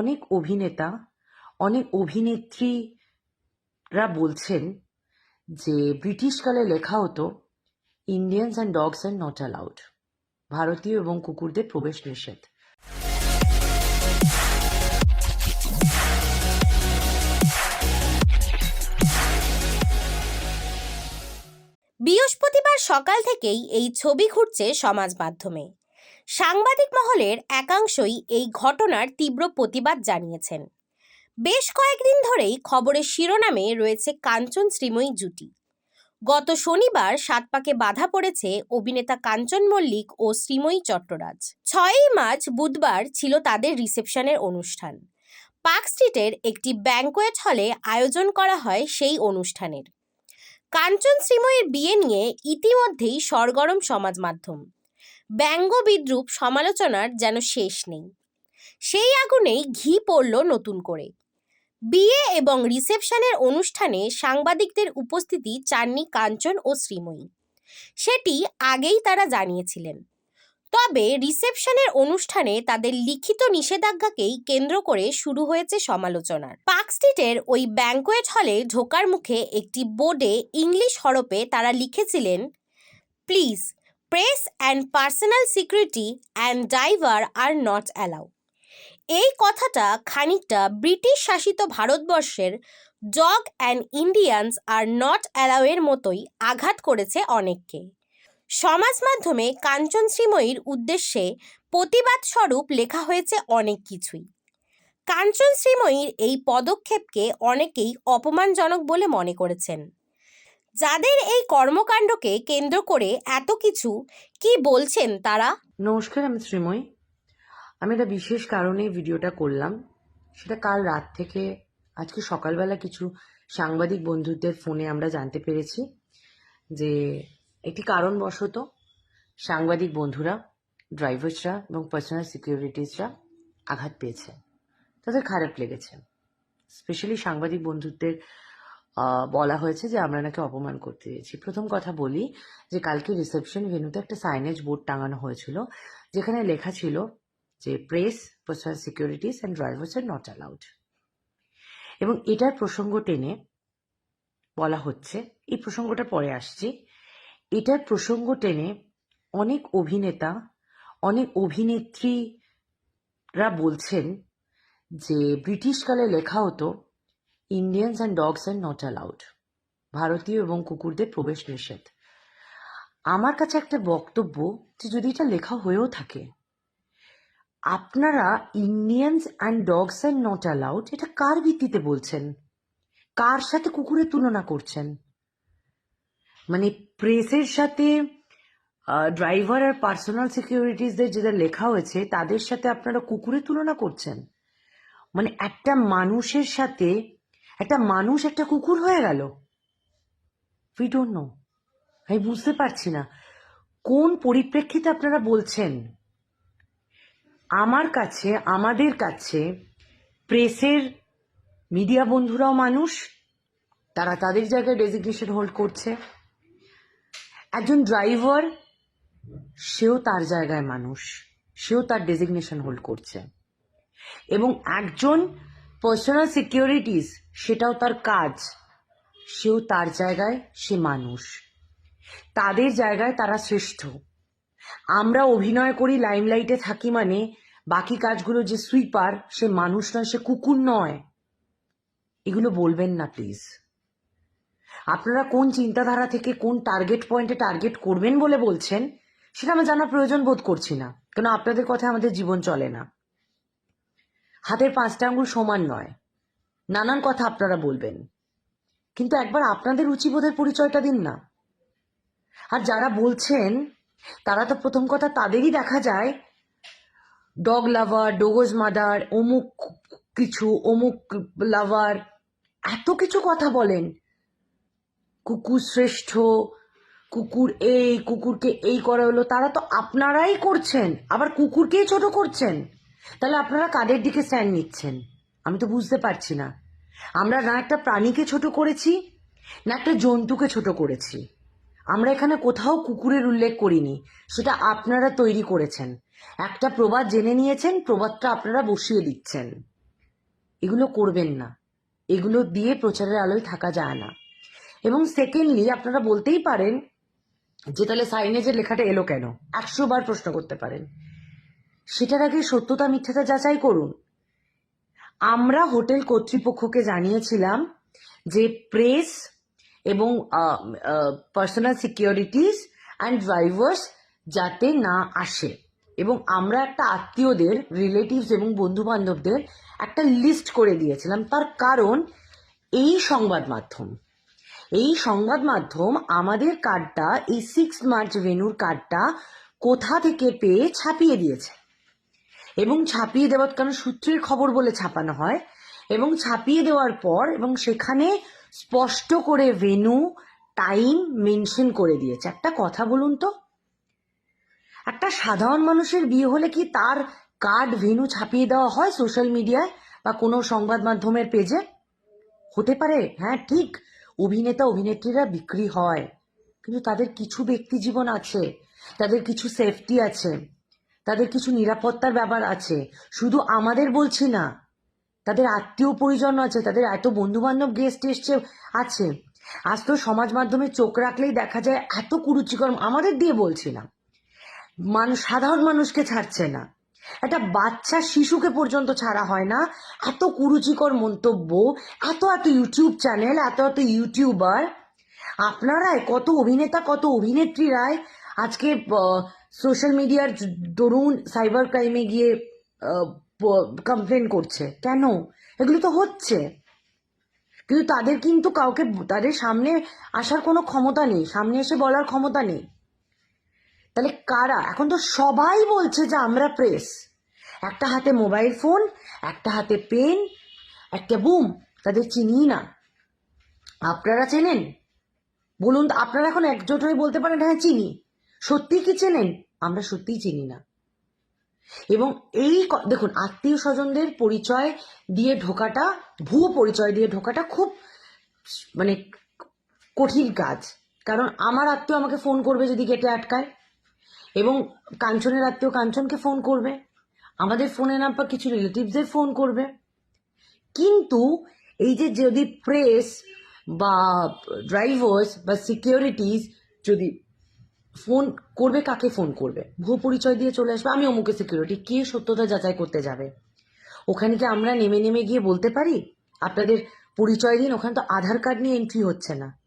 অনেক অভিনেতা, অনেক অভিনেত্রীরা বলছেন যে ব্রিটিশকালে লেখা হতো Indians and dogs and not allowed ভারতীয় এবং কুকুরদের প্রবেশ নিষেধ। বৃহস্পতিবার সকাল থেকেই এই ছবি ঘুরছে সমাজ মাধ্যমে। সাংবাদিক মহলের একাংশই এই ঘটনার তীব্র প্রতিবাদ জানিয়েছেন। বেশ কয়েকদিন ধরেই খবরের শিরোনামে রয়েছে কাঞ্চন শ্রীময়ী জুটি। গত শনিবার সাতপাকে বাধা পড়েছে অভিনেতা কাঞ্চন মল্লিক ও শ্রীময়ী চট্টরাজ। ছয়ই মার্চ বুধবার ছিল তাদের রিসেপশনের অনুষ্ঠান। পার্ক স্ট্রিটের একটি ব্যাংকোয়েট হলে আয়োজন করা হয় সেই অনুষ্ঠানের। কাঞ্চন শ্রীময়ীর বিয়ে নিয়ে ইতিমধ্যেই সরগরম সমাজ মাধ্যম। ব্যঙ্গ বিদ্রুপ সমালোচনার যেন শেষ নেই। সেই আগুনেই ঘি পড়ল নতুন করে। বিয়ে এবং রিসেপশনের অনুষ্ঠানে সাংবাদিকদের উপস্থিতি চাননি কাঞ্চন ও শ্রীময়ী। সেটি আগেই তারা জানিয়েছিলেন। তবে রিসেপশনের অনুষ্ঠানে তাদের লিখিত নিষেধাজ্ঞাকেই কেন্দ্র করে শুরু হয়েছে সমালোচনার। পার্ক স্ট্রিটের ওই ব্যাংকোয়েট হলে ঢোকার মুখে একটি বোর্ডে ইংলিশ হরপে তারা লিখেছিলেন, please press and personal security and driver are not allow এই কথাটা খানিকটা ব্রিটিশ শাসিত ভারতবর্ষের dog and Indians are not অ্যালাউয়ের মতোই আঘাত করেছে অনেককে। সমাজ মাধ্যমে কাঞ্চন শ্রীময়ীর উদ্দেশ্যে প্রতিবাদ স্বরূপ লেখা হয়েছে অনেক কিছুই। কাঞ্চন শ্রীময়ীর এই পদক্ষেপকে অনেকেই অপমানজনক বলে মনে করেছেন। যাদের এই কর্মকাণ্ডকে কেন্দ্র করে এত কিছু, কি বলছেন তারা? নমস্কার, আমি শ্রীময়ী। আমি একটা বিশেষ কারণে ভিডিওটা করলাম। সেটা কাল রাত থেকে, আজকে সকালবেলা কিছু সাংবাদিক বন্ধুদের ফোনে আমরা জানতে পেরেছি যে একটি কারণবশত সাংবাদিক বন্ধুরা, ড্রাইভার্সরা এবং পার্সোনাল সিকিউরিটিসরা আঘাত পেয়েছে। তাদের খারাপ লেগেছে। স্পেশালি সাংবাদিক বন্ধুদের বলা হয়েছে যে আমরা নাকি অপমান করতে দিয়েছি প্রথম কথা বলি যে কালকে রিসেপশন ভেন্যুতে একটা সাইনেজ বোর্ড টাঙানো হয়েছিল, যেখানে লেখা ছিল যে press personal securities and drivers are not allowed এবং এটার প্রসঙ্গ টেনে বলা হচ্ছে, এই প্রসঙ্গটা পরে আসছি, এটার প্রসঙ্গ টেনে অনেক অভিনেতা, অনেক অভিনেত্রীরা বলছেন যে ব্রিটিশকালে লেখা হতো Indians and dogs and not allowed ভারতীয় এবং কুকুরদের প্রবেশ নিষেধ। আমার কাছে একটা বক্তব্য যে যদি এটা লেখা হয়েও থাকে, আপনারা Indians and dogs and not allowed এটা কার ভিত্তিতে বলছেন? কার সাথে কুকুরের তুলনা করছেন? মানে প্রেসের সাথে ড্রাইভার আর পার্সোনাল সিকিউরিটিসদের যেটা লেখা হয়েছে, তাদের সাথে আপনারা কুকুরের তুলনা করছেন? মানে একটা মানুষের সাথে একটা মানুষ, একটা কুকুর হয়ে গেল। উই ডোন্ট নো আমি বুঝতে পারছি না। কোন পরিপ্রেক্ষিতে আপনারা বলছেন? আমার কাছে, আমাদের কাছে প্রেসের মিডিয়া বন্ধুরাও মানুষ, তারা তাদের জায়গায় ডেজিগনেশন হোল্ড করছে। একজন ড্রাইভার সেও তার জায়গায় মানুষ, সেও তার ডেজিগনেশন হোল্ড করছে। এবং একজন পার্সোনাল সিকিউরিটিস সেটাও তার কাজ। সেও তার জায়গায় সে মানুষ। তাদের জায়গায় তারা শ্রেষ্ঠ। আমরা অভিনয় করি লাইমলাইটে থাকি মানে বাকি কাজগুলো যে সুইপার সে মানুষ নয়, সে কুকুর নয়। এগুলো বলবেন না প্লিজ আপনারা কোন চিন্তাধারা থেকে কোন টার্গেট পয়েন্টে টার্গেট করবেন বলে বলছেন, সেটা আমি জানার প্রয়োজন বোধ করছি না। কেন, আপনাদের কথা আমাদের জীবন চলে না। হাতের পাঁচটা আঙ্গুল সমান নয়। নানান কথা আপনারা বলবেন। কিন্তু একবার আপনাদের রুচিবোধের পরিচয়টা দিন না। আর যারা বলছেন, তারা তো প্রথম কথা তাদেরই দেখা যায়। ডগ লাভার ডোগোজ মাদার অমুক কিছু, অমুক লাভার এত কিছু কথা বলেন। কুকুর শ্রেষ্ঠ, কুকুর এই, কুকুরকে এই করা হলো, তারা তো আপনারাই করছেন, আবার কুকুরকেই ছোট করছেন। তাহলে আপনারা কাদের দিকে স্ট্যান্ড নিচ্ছেন? আমি তো বুঝতে পারছি না। আমরা না একটা প্রাণীকে ছোট করেছি, না একটা জন্তুকে ছোট করেছি। আমরা এখানে কোথাও কুকুরের উল্লেখ করিনি, সেটা আপনারা তৈরি করেছেন। একটা প্রবাদ জেনে নিয়েছেন, প্রবাদটা আপনারা বসিয়ে দিচ্ছেন। এগুলো করবেন না। এগুলো দিয়ে প্রচারের আলোয় থাকা যায় না। এবং সেকেন্ডলি আপনারা বলতেই পারেন যে তাহলে সাইনেজের লেখাটা এলো কেন? একশো বার প্রশ্ন করতে পারেন। সেটার আগে সত্যতা মিথ্যাটা যাচাই করুন। আমরা হোটেল কর্তৃপক্ষকে জানিয়েছিলাম যে প্রেস এবং পার্সোনাল সিকিউরিটিস অ্যান্ড ড্রাইভার্স যাতে না আসে এবং আমরা একটা আত্মীয়দের রিলেটিভস এবং বন্ধু বান্ধবদের একটা লিস্ট করে দিয়েছিলাম। তার কারণ এই সংবাদ মাধ্যম, এই সংবাদ মাধ্যম আমাদের কার্ডটা এই সিক্স মার্চ ভেনুর কার্ডটা কোথা থেকে পেয়ে ছাপিয়ে দিয়েছে? এবং ছাপিয়ে দেওয়ার, কারণ সূত্রের খবর বলে ছাপানো হয়, এবং ছাপিয়ে দেওয়ার পর, এবং সেখানে স্পষ্ট করে ভেনু, টাইম মেনশন করে দিয়েছে। একটা কথা বলুন তো। একটা সাধারণ মানুষের বিয়ে হলে কি তার কার্ড ভেনু ছাপিয়ে দেওয়া হয় সোশ্যাল মিডিয়ায় বা কোনো সংবাদ মাধ্যমের পেজে? হতে পারে হ্যাঁ ঠিক। অভিনেতা, অভিনেত্রীরা বিক্রি হয়। কিন্তু তাদের কিছু ব্যক্তি জীবন আছে, তাদের কিছু সেফটি আছে। তাদের কিছু নিরাপত্তার ব্যাপার আছে। শুধু আমাদের বলছি না, তাদের আত্মীয় পরিজন আছে, তাদের এত বন্ধু বান্ধব গেস্ট এসছে, আছে। আজ তো সমাজ মাধ্যমে চোখ রাখলেই দেখা যায় এত কুরুচিকর, আমাদের দিয়ে বলছি না। মানুষ সাধারণ মানুষকে ছাড়ছে না। একটা বাচ্চা শিশুকে পর্যন্ত ছাড়া হয় না। এত কুরুচিকর মন্তব্য, এত এত ইউটিউব চ্যানেল এত এত ইউটিউবার আপনারাই কত অভিনেতা, কত অভিনেত্রীরাই আজকে সোশ্যাল মিডিয়ার দরুন সাইবার ক্রাইমে গিয়ে কমপ্লেন করছে। কেন? এগুলো তো হচ্ছে। কিন্তু তাদের কিন্তু কাউকে, তাদের সামনে আসার কোনো ক্ষমতা নেই। সামনে এসে বলার ক্ষমতা নেই। তাহলে কারা? এখন তো সবাই বলছে যে আমরা প্রেস একটা হাতে মোবাইল ফোন একটা হাতে পেন একটা বুম তাদের চিনি না। আপনারা চেনেন? বলুন, আপনারা এখন একজোট হয়ে বলতে পারেন হ্যাঁ চিনি। সত্যি কি চেনেন? আমরা সত্যিই চিনি না। এবং এই দেখুন, আত্মীয় স্বজনদের পরিচয় দিয়ে ঢোকাটা, ভুয়ো পরিচয় দিয়ে ঢোকাটা খুব মানে কঠিন কাজ। কারণ আমার আত্মীয় আমাকে ফোন করবে যদি গেটে আটকায়। এবং কাঞ্চনের আত্মীয় কাঞ্চনকে ফোন করবে। আমাদের ফোনে নাম্বার কিছু রিলেটিভসদের ফোন করবে। কিন্তু এই যে যদি প্রেস বা ড্রাইভার্স বা সিকিউরিটিস যদি ফোন করবে কাকে ফোন করবে? ভুয়ো পরিচয় দিয়ে চলে আসবে, আমি অমুকে সিকিউরিটি কে সত্যতা যাচাই করতে যাবে? ওখানে কি আমরা নেমে নেমে গিয়ে বলতে পারি? আপনাদের পরিচয় দিন, ওখানে তো আধার কার্ড নিয়ে এন্ট্রি হচ্ছে না।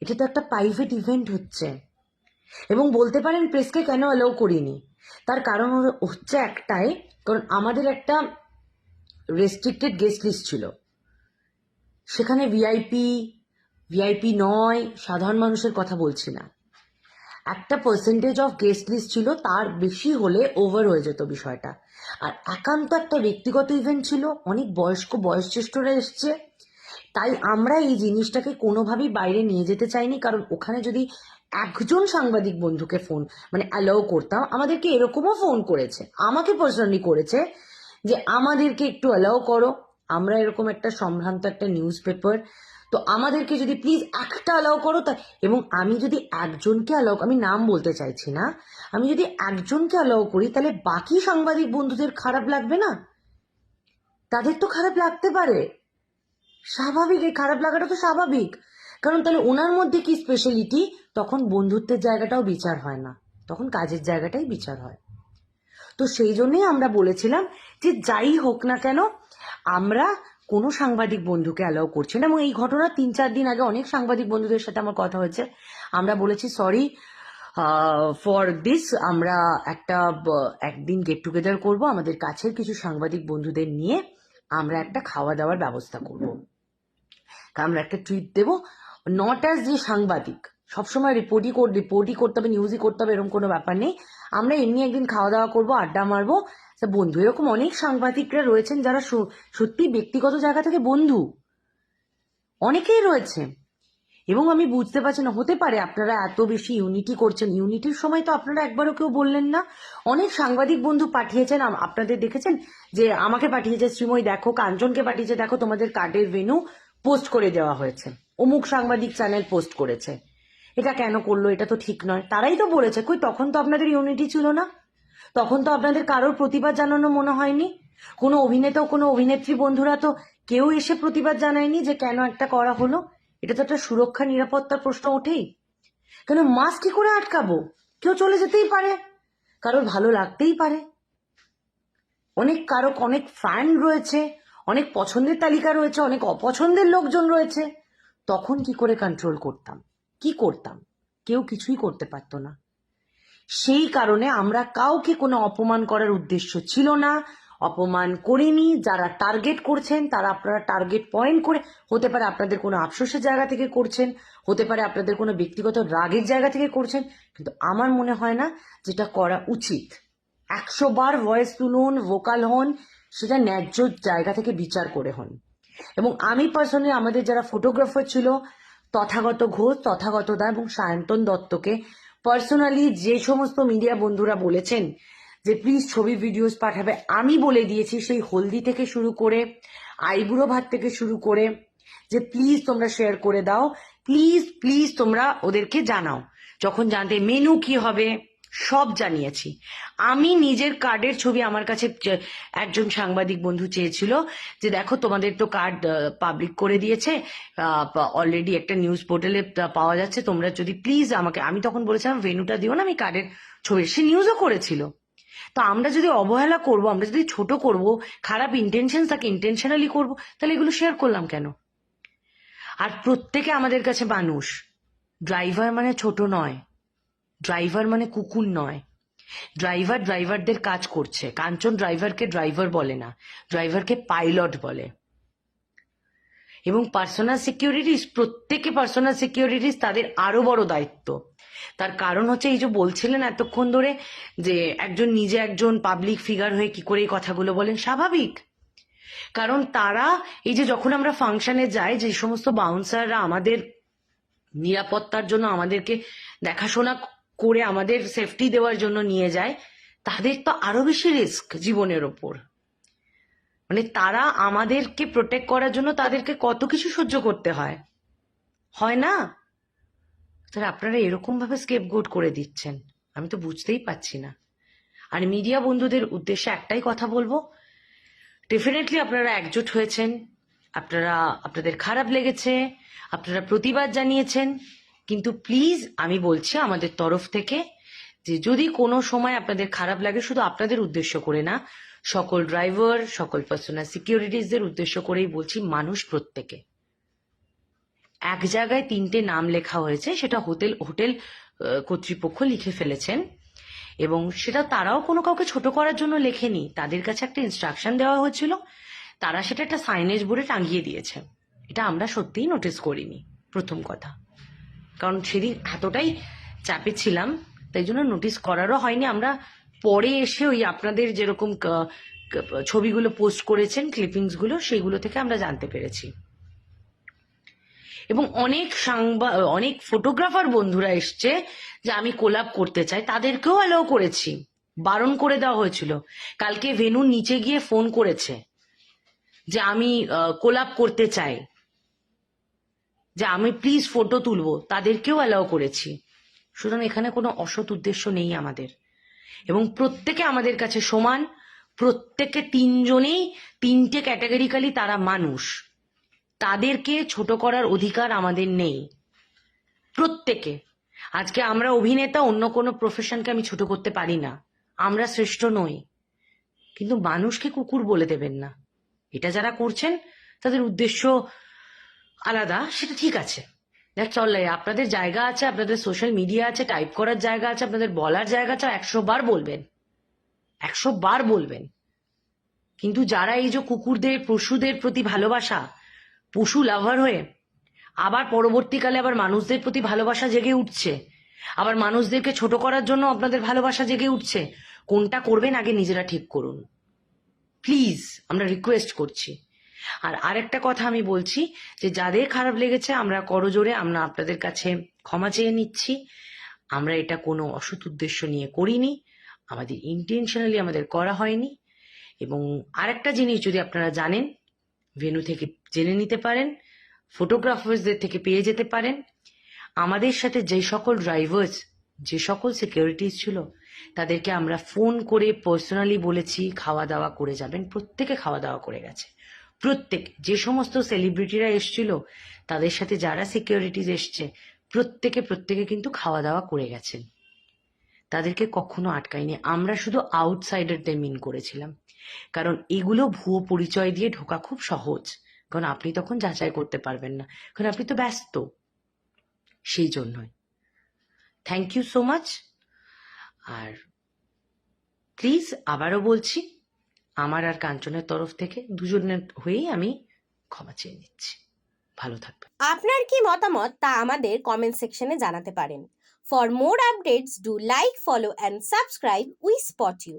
এটা তো একটা প্রাইভেট ইভেন্ট হচ্ছে। এবং বলতে পারেন প্রেসকে কেন অ্যালাউ করিনি? তার কারণ হচ্ছে একটাই, কারণ আমাদের একটা রেস্ট্রিক্টেড গেস্ট লিস্ট ছিল। সেখানে ভিআইপি ভিআইপি নয়, সাধারণ মানুষের কথা বলছি না। একটা পার্সেন্টেজ অফ গেস্ট লিস্ট ছিল, তার বেশি হলে ওভার হয়ে যেত বিষয়টা। আর একান্ত একটা ব্যক্তিগত ইভেন্ট ছিল, অনেক বয়স্ক, বয়োজ্যেষ্ঠরা এসছে। তাই আমরা এই জিনিসটাকে কোনোভাবেই বাইরে নিয়ে যেতে চাইনি, কারণ ওখানে যদি একজন সাংবাদিক বন্ধুকে ফোন মানে অ্যালাউ করতাম, আমাদেরকে এরকমও ফোন করেছে। আমাকে পার্সোনালি করেছে যে, আমাদেরকে একটু অ্যালাউ করো। আমরা এরকম একটা সম্ভ্রান্ত একটা নিউজ পেপার তো আমাদেরকে যদি প্লিজ একটা অ্যালাউ করো তা, এবং আমি যদি একজনকে অ্যালাউ আমি নাম বলতে চাইছি না, আমি যদি একজনকে অ্যালাউ করি, তাহলে বাকি সাংবাদিক বন্ধুদের খারাপ লাগবে না? তাদের তো খারাপ লাগতে পারে। স্বাভাবিক, এই খারাপ লাগাটা তো স্বাভাবিক। কারণ তাহলে ওনার মধ্যে কি স্পেশালিটি তখন বন্ধুত্বের জায়গাটাও বিচার হয় না। তখন কাজের জায়গাটাই বিচার হয়। তো সেই জন্যই আমরা বলেছিলাম যে যাই হোক না কেন, আমরা কোনো সাংবাদিক বন্ধুকে অ্যালাউ করছে না। এবং এই ঘটনা তিন চার দিন আগে অনেক সাংবাদিক বন্ধুদের সাথে আমার কথা হয়েছে। আমরা বলেছি সরি ফর দিস আমরা একটা একদিন গেট টুগেদার করব। আমাদের কাছের কিছু সাংবাদিক বন্ধুদের নিয়ে আমরা একটা খাওয়া দাওয়ার ব্যবস্থা করব। আমরা একটা ট্রিট দেব। নট অ্যাজ যে সাংবাদিক, সবসময় রিপোর্টই রিপোর্টই করতে হবে নিউজই করতে হবে, এরকম কোনো ব্যাপার নেই। আমরা এমনি একদিন খাওয়া দাওয়া করব, আড্ডা মারবো তা বন্ধু, এরকম অনেক সাংবাদিকরা রয়েছেন যারা সত্যি ব্যক্তিগত জায়গা থেকে বন্ধু। অনেকেই রয়েছে এবং আমি বুঝতে পারছি না, হতে পারে আপনারা এত বেশি ইউনিটি করছেন। ইউনিটির সময় তো আপনারা একবারও কেউ বললেন না। অনেক সাংবাদিক বন্ধু পাঠিয়েছেন আপনাদের দেখেছেন যে আমাকে পাঠিয়েছে, শ্রীময়, দেখো, কাঞ্চনকে পাঠিয়েছে, দেখো, তোমাদের কার্ডের ভেনু পোস্ট করে দেওয়া হয়েছে। অমুক সাংবাদিক চ্যানেল পোস্ট করেছে। এটা কেন করল? এটা তো ঠিক নয়। তারাই তো বলেছে, কই, তখন তো আপনাদের ইউনিটি ছিল না। তখন তো আপনাদের কারোর প্রতিবাদ জানানো মনে হয়নি। কোনো অভিনেতা কোনো অভিনেত্রী বন্ধুরা তো কেউ এসে প্রতিবাদ জানায়নি যে কেন একটা করা হলো। এটা তো একটা সুরক্ষা, নিরাপত্তার প্রশ্ন ওঠেই। কেন মাস্ক কি করে আটকাবো? কেউ চলে যেতেই পারে। কারোর ভালো লাগতেই পারে। অনেক কারও অনেক ফ্যান রয়েছে, অনেক পছন্দের তালিকা রয়েছে, অনেক অপছন্দের লোকজন রয়েছে। তখন কি করে কন্ট্রোল করতাম? কি করতাম? কেউ কিছুই করতে পারতো না। সেই কারণে আমরা কাউকে কোনো অপমান করার উদ্দেশ্য ছিল না। অপমান করিনি, যারা টার্গেট করছেন তারা আপনারা টার্গেট পয়েন্ট করে, হতে পারে আপনাদের কোনো আফসোসের জায়গা থেকে করছেন, হতে পারে আপনাদের কোনো ব্যক্তিগত রাগের জায়গা থেকে করছেন, কিন্তু আমার মনে হয় না যেটা করা উচিত। একশো বার ভয়েস তুলুন ভোকাল হন, সেটা ন্যায্য জায়গা থেকে বিচার করে হন। এবং আমি পার্সোনালি আমাদের যারা ফটোগ্রাফার ছিল, তথাগত ঘোষ, তথাগত দা এবং সায়ন্তন দত্তকে পার্সোনালি যে সমস্ত মিডিয়া বন্ধুরা বলেছেন যে প্লিজ ছবি ভিডিওস পাঠাবে। আমি বলে দিয়েছি সেই হলদি থেকে শুরু করে, আইবুড়ো ভাত থেকে শুরু করে যে প্লিজ তোমরা শেয়ার করে দাও। প্লিজ প্লিজ তোমরা ওদেরকে জানাও। যখন জানতে মেনু কি হবে সব জানিয়েছি। আমি নিজের কার্ডের ছবি আমার কাছে একজন সাংবাদিক বন্ধু চেয়েছিল যে দেখো তোমাদের তো কার্ড পাবলিক করে দিয়েছে অলরেডি একটা নিউজ পোর্টালে পাওয়া যাচ্ছে, তোমরা যদি প্লিজ আমাকে, আমি তখন বলেছিলাম ভেনুটা দিও না, আমি কার্ডের ছবি। সে নিউজও করেছিল। তো আমরা যদি অবহেলা করব, আমরা যদি ছোট করব, খারাপ ইন্টেনশন তাকে ইন্টেনশনালি করব, তাহলে এগুলো শেয়ার করলাম কেন? আর প্রত্যেকে আমাদের কাছে মানুষ। ড্রাইভার মানে ছোট নয়। ড্রাইভার মানে কুকুর নয়। ড্রাইভার ড্রাইভারদের কাজ করছে। কাঞ্চন ড্রাইভারকে ড্রাইভার বলে না। ড্রাইভারকে পাইলট বলে। এবং পার্সোনাল সিকিউরিটিস প্রত্যেকে পার্সোনাল সিকিউরিটিস তাদের আরও বড় দায়িত্ব। তার কারণ হচ্ছে এই যে বলছিলেন এতক্ষণ ধরে যে একজন নিজে একজন পাবলিক ফিগার হয়ে কি করে এই কথাগুলো বলেন, স্বাভাবিক। কারণ তারা এই যে যখন আমরা ফাংশনে যাই, যে সমস্ত বাউন্সাররা আমাদের নিরাপত্তার জন্য আমাদেরকে দেখাশোনা করে আমাদের সেফটি দেওয়ার জন্য নিয়ে যায়, তাদের তো আরও বেশি রিস্ক জীবনের ওপর। মানে তারা আমাদেরকে প্রোটেক্ট করার জন্য তাদেরকে কত কিছু সহ্য করতে হয়। হয় না? তাহলে আপনারা এরকম ভাবে স্কেপ গোট করে দিচ্ছেন। আমি তো বুঝতেই পারছি না। আর মিডিয়া বন্ধুদের উদ্দেশ্যে একটাই কথা বলব ডেফিনেটলি আপনারা একজোট হয়েছেন, আপনারা, আপনাদের খারাপ লেগেছে, আপনারা প্রতিবাদ জানিয়েছেন কিন্তু প্লিজ আমি বলছি আমাদের তরফ থেকে যে যদি কোনো সময় আপনাদের খারাপ লাগে, শুধু আপনাদের উদ্দেশ্য করে না, সকল ড্রাইভার সকল পার্সোনাল সিকিউরিটিসদের উদ্দেশ্য করেই বলছি মানুষ প্রত্যেকে। এক জায়গায় তিনটে নাম লেখা হয়েছে, সেটা হোটেল হোটেল কর্তৃপক্ষ লিখে ফেলেছেন এবং সেটা তারাও কোনো কাউকে ছোট করার জন্য লেখেনি। তাদের কাছে একটা ইনস্ট্রাকশন দেওয়া হয়েছিল, তারা সেটা একটা সাইনেজ বোর্ডে টাঙিয়ে দিয়েছে। এটা আমরা সত্যিই নোটিস করিনি, প্রথম কথা। কারণ সেদিন এতটাই চাপে ছিলাম, তাই জন্য নোটিস করারও হয়নি। আমরা পরে এসে ওই আপনাদের যেরকম ছবিগুলো পোস্ট করেছেন ক্লিপিংসগুলো, সেইগুলো থেকে আমরা জানতে পেরেছি। এবং অনেক সাংবা, অনেক ফটোগ্রাফার বন্ধুরা এসছে যে আমি কোলাপ করতে চাই, তাদেরকেও অ্যালাউ করেছি। বারণ করে দেওয়া হয়েছিল। কালকে ভেনুর নিচে গিয়ে ফোন করেছে যে আমি কোলাপ করতে চাই। যে আমি প্লিজ ফটো তুলবো, তাদেরকেও অ্যালাউ করেছি। সুতরাং এখানে কোনো অসৎ উদ্দেশ্য নেই আমাদের। এবং প্রত্যেকে আমাদের কাছে সমান, প্রত্যেকে তিনজনেই তিনটে ক্যাটাগরিক্যালি তারা মানুষ। তাদেরকে ছোট করার অধিকার আমাদের নেই। প্রত্যেকে। আজকে আমরা অভিনেতা, অন্য কোনো প্রফেশনকে আমি ছোট করতে পারি না। আমরা শ্রেষ্ঠ নই। কিন্তু মানুষকে কুকুর বলে দেবেন না। এটা যারা করছেন, তাদের উদ্দেশ্য আলাদা, সেটা ঠিক আছে। আপনাদের জায়গা আছে, আপনাদের সোশ্যাল মিডিয়া আছে টাইপ করার জায়গা আছে, আপনাদের বলার জায়গা আছে একশো বার বলবেন। একশো বার বলবেন। কিন্তু যারা এই যে কুকুরদের, পশুদের প্রতি ভালোবাসা, পশু লাভার হয়ে, আবার পরবর্তীকালে আবার মানুষদের প্রতি ভালোবাসা জেগে উঠছে, আবার মানুষদেরকে ছোট করার জন্য আপনাদের ভালোবাসা জেগে উঠছে, কোনটা করবেন আগে নিজেরা ঠিক করুন। প্লিজ আমরা রিকোয়েস্ট করছি। আর আরেকটা কথা আমি বলছি যে যাদের খারাপ লেগেছে, আমরা করজোরে আমরা আপনাদের কাছে ক্ষমা চেয়ে নিচ্ছি। আমরা এটা কোনো অসৎ উদ্দেশ্য নিয়ে করিনি। আমাদের ইন্টেনশনালি আমাদের করা হয়নি। এবং আরেকটা জিনিস যদি আপনারা জানেন, ভেনু থেকে জেনে নিতে পারেন ফটোগ্রাফার্সদের থেকে পেয়ে যেতে পারেন। আমাদের সাথে যে সকল ড্রাইভার্স যে সকল সিকিউরিটিস ছিল, তাদেরকে আমরা ফোন করে পার্সোনালি বলেছি, খাওয়া দাওয়া করে যাবেন। প্রত্যেকে খাওয়া দাওয়া করে গেছে। প্রত্যেক যে সমস্ত সেলিব্রিটিরা এসছিল, তাদের সাথে যারা সিকিউরিটিজ এসছে, প্রত্যেকে প্রত্যেকে কিন্তু খাওয়া দাওয়া করে গেছেন। তাদেরকে কখনো আটকায়নি। আমরা শুধু আউটসাইডারদের মিন করেছিলাম। কারণ এগুলো ভুয়ো পরিচয় দিয়ে ঢোকা খুব সহজ। কারণ আপনি তখন যাচাই করতে পারবেন না। কারণ আপনি তো ব্যস্ত। সেই জন্যই। থ্যাংক ইউ সো মাচ আর প্লিজ আবারও বলছি আমার আর কাঞ্চনের তরফ থেকে দুজনের হয়েই আমি ক্ষমা চেয়ে নিচ্ছি। ভালো থাকবে আপনার কি মতামত তা আমাদের কমেন্ট সেকশনে জানাতে পারেন। For more updates do like follow and subscribe we spot you